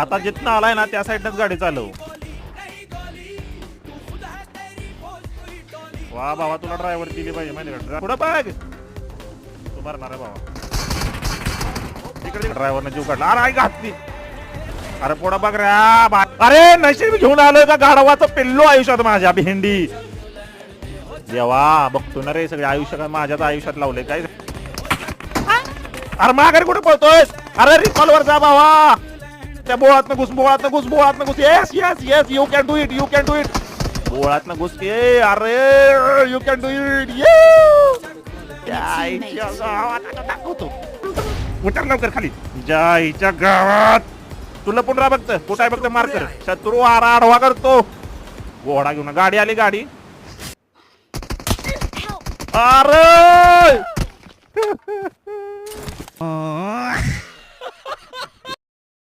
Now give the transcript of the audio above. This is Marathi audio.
आता जिथनं आलाय ना त्या साईडनच गाडी चालव. वा बाबा तुला ड्रायव्हर दिली पाहिजे माहिती का? पुढं बघ. तू भरणार आहे बाबा. तिकडे ड्रायव्हरने जीव काढला. अरे आई घातली. अरे पुढं बघ रे. अरे नशीब घेऊन आलोय का गाढवाचं पिल्लो आयुष्यात माझ्या भेंडी? देवा बघतो ना रे सगळे आयुष्य माझ्याच आयुष्यात लावले काय? अरे माघारी कुठे पळतोय अरे रिकॉलवर जा बाबा. त्या बोळात घुस बोळात घुस बोळात घुस. Yes yes yes you can do it you can do it बोळात घुस ये अरे यू कॅन डू इट ये दाखवतो उतर लवकर खाली. जायच्या गावात. तुला पण राहा बघत. कुठं आहे बघत? मार कर. शत्रू आरा आडवा करतो. घोडा घेऊन गाडी आली गाडी. अरे!